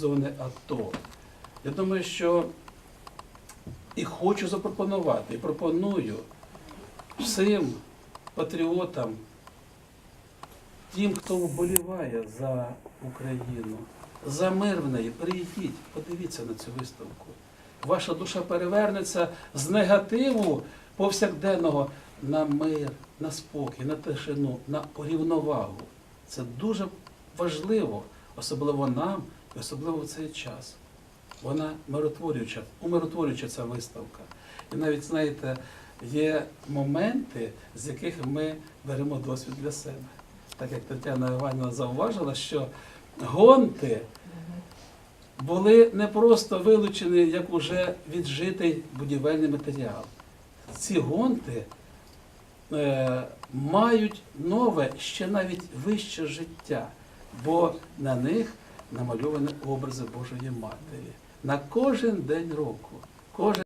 зони АТО. Я думаю, що і хочу запропонувати, і пропоную всім патріотам, тим, хто вболіває за Україну, за мир в неї, приїдіть, подивіться на цю виставку. Ваша душа перевернеться з негативу повсякденного на мир, на спокій, на тишину, на рівновагу. Це дуже важливо, особливо нам, особливо в цей час. Вона миротворююча, умиротворююча ця виставка. І навіть, знаєте, є моменти, з яких ми беремо досвід для себе. Так як Тетяна Іванівна зауважила, що гонти були не просто вилучені як уже віджитий будівельний матеріал. Ці гонти е, мають нове, ще навіть вище життя, бо на них намальовані образи Божої Матері на кожен день року. Кожен